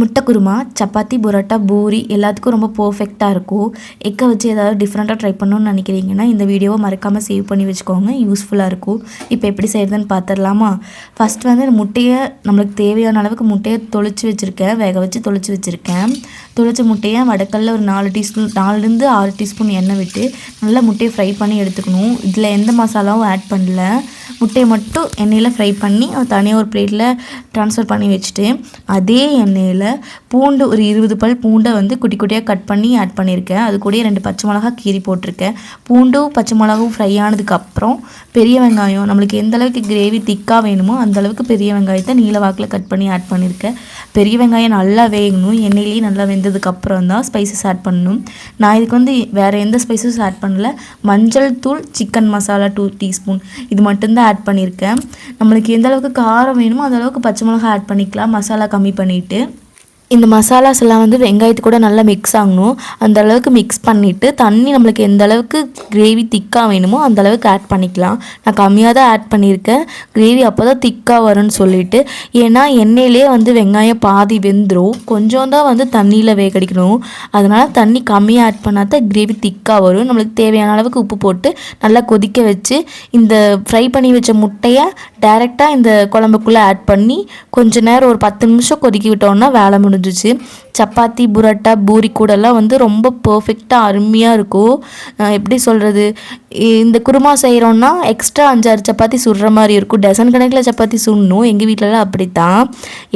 முட்டை குருமா சப்பாத்தி புரோட்டா பூரி எல்லாத்துக்கும் ரொம்ப பர்ஃபெக்டாக இருக்கும். எக்கை வச்சு ஏதாவது டிஃப்ரெண்ட்டாக ட்ரை பண்ணணும்னு நினைக்கிறீங்கன்னா இந்த வீடியோவை மறக்காமல் சேவ் பண்ணி வச்சுக்கோங்க. யூஸ்ஃபுல்லாக இருக்கும். இப்போ எப்படி செய்கிறதுன்னு பார்த்துடலாமா ஃபஸ்ட் வந்து முட்டையை நம்மளுக்கு தேவையான அளவுக்கு முட்டையை தொளிச்சு வச்சுருக்கேன். வேக வச்சு தொளிச்சு வச்சுருக்கேன். தொளிச்ச முட்டையை வடக்கல்ல ஒரு நாலு டீஸ்பூன் நாலுலேருந்து ஆறு டீஸ்பூன் எண்ணெய் விட்டு நல்லா முட்டையை ஃப்ரை பண்ணி எடுத்துக்கணும். இதில் எந்த மசாலாவும் ஆட் பண்ணல. முட்டையை மட்டும் எண்ணெயில் ஃப்ரை பண்ணி தனியாக ஒரு பிளேட்டில் ட்ரான்ஸ்ஃபர் பண்ணி வச்சுட்டு அதே எண்ணெயில் பூண்டு ஒரு இருபது பல் பூண்டை வந்து குட்டி குட்டியாக கட் பண்ணி ஆட் பண்ணியிருக்கேன். அது கூடயே ரெண்டு பச்சை மிளகா கீறி போட்டிருக்கேன். பூண்டும் பச்சை மிளகாவும் ஃப்ரை ஆனதுக்கப்புறம் பெரிய வெங்காயம் நம்மளுக்கு எந்த அளவுக்கு கிரேவி திக்காக வேணுமோ அந்த அளவுக்கு பெரிய வெங்காயத்தை நீல வாக்கில் கட் பண்ணி ஆட் பண்ணியிருக்கேன். பெரிய வெங்காயம் நல்லா வேகணும் எண்ணெயிலேயே நல்லா வெந்ததுக்கப்புறம் தான் ஸ்பைசஸ் ஆட் பண்ணணும். நான் இதுக்கு வந்து வேறு எந்த ஸ்பைசஸும் ஆட் பண்ணல. மஞ்சள் தூள் சிக்கன் மசாலா டூ டீஸ்பூன் இது மட்டும்தான் ஆட் பண்ணியிருக்கேன் நம்மளுக்கு எந்த அளவுக்கு காரம் வேணுமோ அந்த அளவுக்கு பச்சை மிளகா ஆட் பண்ணிக்கலாம். மசாலா கம்மி பண்ணிவிட்டு இந்த மசாலாஸ் எல்லாம் வந்து வெங்காயத்து கூட நல்லா மிக்ஸ் ஆகணும். அந்த அளவுக்கு மிக்ஸ் பண்ணிவிட்டு தண்ணி நம்மளுக்கு எந்த அளவுக்கு கிரேவி திக்காக வேணுமோ அந்த அளவுக்கு ஆட் பண்ணிக்கலாம். நான் கம்மியாக தான் ஆட் பண்ணியிருக்கேன். கிரேவி அப்போ தான் திக்காக வரும்னு சொல்லிட்டு. ஏன்னா எண்ணெயிலே வந்து வெங்காயம் பாதி வெந்துடும் கொஞ்சம் தான் வந்து தண்ணியில் வேகடிக்கணும். அதனால் தண்ணி கம்மியாக ஆட் பண்ணால் தான் கிரேவி திக்காக வரும். நம்மளுக்கு தேவையான அளவுக்கு உப்பு போட்டு நல்லா கொதிக்க வச்சு இந்த ஃப்ரை பண்ணி வச்ச முட்டையை டைரெக்டாக இந்த குழம்புக்குள்ளே ஆட் பண்ணி கொஞ்சம் நேரம் ஒரு பத்து நிமிஷம் கொதிக்க விட்டோம்னா வேலை முடிஞ்சிச்சு சப்பாத்தி புரோட்டா பூரி கூடலாம் வந்து ரொம்ப பர்ஃபெக்டாக அருமையாக இருக்கும். எப்படி சொல்கிறது இந்த குருமா செய்கிறோன்னா எக்ஸ்ட்ரா அஞ்சாறு சப்பாத்தி சுடுற மாதிரி இருக்கும். டசன் கணக்கில் சப்பாத்தி சுடணும். எங்கள் வீட்டிலலாம் அப்படி தான்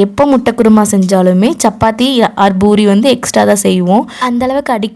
எப்போ முட்டை குருமா செஞ்சாலுமே சப்பாத்தி ஆர் பூரி வந்து எக்ஸ்ட்ரா தான் செய்வோம். அந்தளவுக்கு அடி